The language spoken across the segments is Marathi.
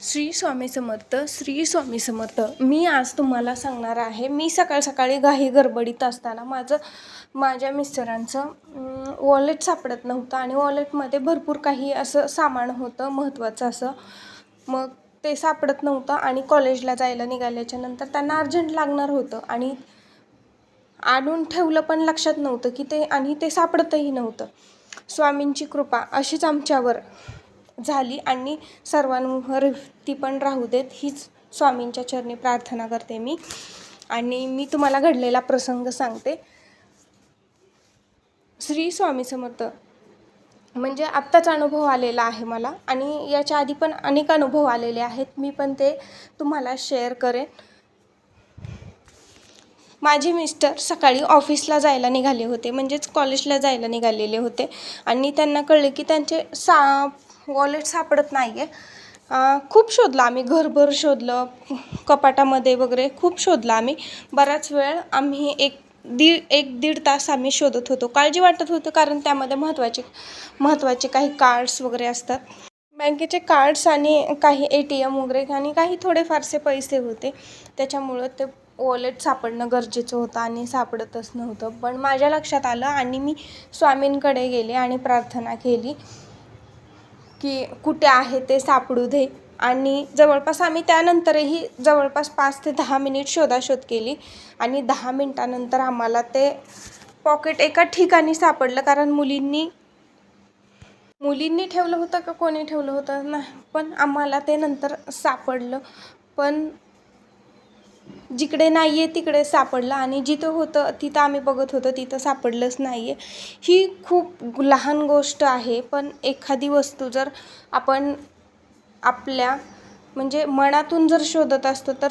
श्री स्वामी समर्थ श्री स्वामी समर्थ. मी आज तुम्हाला सांगणार आहे मी सकाळ सकाळी घाई गडबडीत असताना माझं माझ्या मिस्टरांचं वॉलेट सापडत नव्हतं आणि वॉलेटमध्ये भरपूर काही असं सामान होतं महत्त्वाचं असं. मग ते सापडत नव्हतं आणि कॉलेजला जायला निघाल्याच्या नंतर त्यांना अर्जंट लागणार होतं आणि आणून ठेवलं पण लक्षात नव्हतं की ते आणि ते सापडतही नव्हतं. स्वामींची कृपा अशीच आमच्यावर झाली आणि सर्वांवर ती पण राहू देत. हीच स्वामींच्या चरणी प्रार्थना करते मी. आणि मी तुम्हाला घडलेला प्रसंग सांगते. श्री स्वामी समर्थ म्हणजे आत्ताच अनुभव आलेला आहे मला आणि याच्या आधी पण अनेक अनुभव आलेले आहेत. मी पण ते तुम्हाला शेअर करेन. माझे मिस्टर सकाळी ऑफिसला जायला निघाले होते म्हणजेच कॉलेजला जायला निघालेले होते. आणि त्यांना कळले की त्यांचे सा वॉलेट सापडत नाही आहे खूप शोधलं आम्ही घरभर शोधलं कपाटामध्ये वगैरे खूप शोधलं आम्ही. बराच वेळ आम्ही एक दीड एक दीड तास आम्ही शोधत होतो. काळजी वाटत होतं कारण त्यामध्ये महत्त्वाचे महत्त्वाचे काही कार्ड्स वगैरे असतात. बँकेचे कार्ड्स आणि काही ए टी एम वगैरे आणि काही थोडेफारसे पैसे होते. त्याच्यामुळं ते वॉलेट सापडणं गरजेचं होतं आणि सापडतच नव्हतं. पण माझ्या लक्षात आलं आणि मी स्वामींकडे गेले आणि प्रार्थना केली. की कुठे आहे ते सापडू दे. आणि जवळपास आम्ही त्यानंतरही जवळपास पाच ते दहा मिनिट शोधाशोध केली. आणि दहा मिनटानंतर आम्हाला ते पॉकेट एका ठिकाणी सापडलं. कारण मुलींनी मुलींनी ठेवलं होतं का कोणी ठेवलं होतं? नाही. पण आम्हाला ते नंतर सापडलं. पण जिकडे नाही आहे तिकडे सापडलं आणि जिथं होतं तिथं आम्ही बघत होतो तिथं सापडलंच नाही आहे ही खूप लहान गोष्ट आहे पण एखादी वस्तू जर आपण आपल्या म्हणजे मनातून जर शोधत असतो तर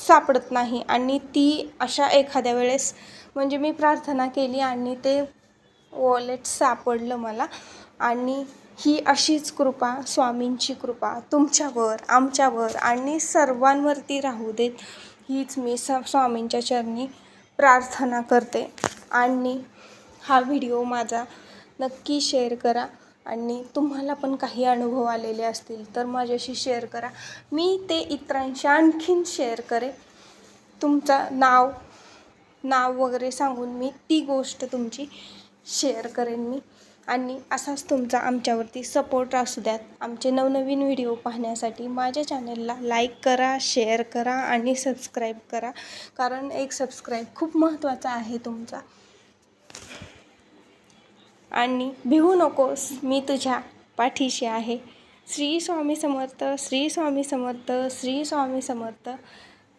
सापडत नाही. आणि ती अशा एखाद्या वेळेस म्हणजे मी प्रार्थना केली आणि ते वॉलेट सापडलं मला. आणि ही अशीच कृपा स्वामींची कृपा तुमच्यावर आमच्यावर आणि सर्वांवरती राहू देत. हीच मी स स्वामींच्या चरणी प्रार्थना करते. आणि हा व्हिडिओ माझा नक्की शेअर करा. आणि तुम्हाला पण काही अनुभव आलेले असतील तर माझ्याशी शेअर करा. मी ते इतरांशी आणखीन शेअर करेन. तुमचं नाव नाव वगैरे सांगून मी ती गोष्ट तुमची शेअर करेन मी. आणि असाच तुमचा आमच्यावरती सपोर्ट असू द्यात. आमचे नवनवीन व्हिडिओ पाहण्यासाठी माझ्या चॅनलला लाईक करा शेअर करा आणि सबस्क्राईब करा. कारण एक सबस्क्राईब खूप महत्त्वाचा आहे तुमचा. आणि भिवू नकोस मी तुझ्या पाठीशी आहे. श्री स्वामी समर्थ श्री स्वामी समर्थ श्री स्वामी समर्थ.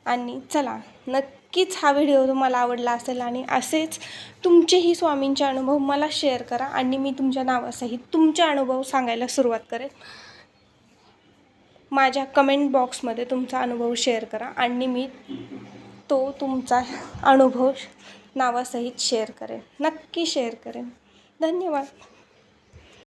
आणि चला नक्कीच हा व्हिडिओ तुम्हाला आवडला असेल आणि असेच तुमचेही स्वामींचे अनुभव मला शेअर करा आणि मी तुमच्या नावासहित तुमचे अनुभव सांगायला सुरुवात करेन. माझ्या कमेंट बॉक्समध्ये तुमचा अनुभव शेअर करा आणि मी तो तुमचा अनुभव नावासहित शेअर करेन. नक्की शेअर करेन. धन्यवाद.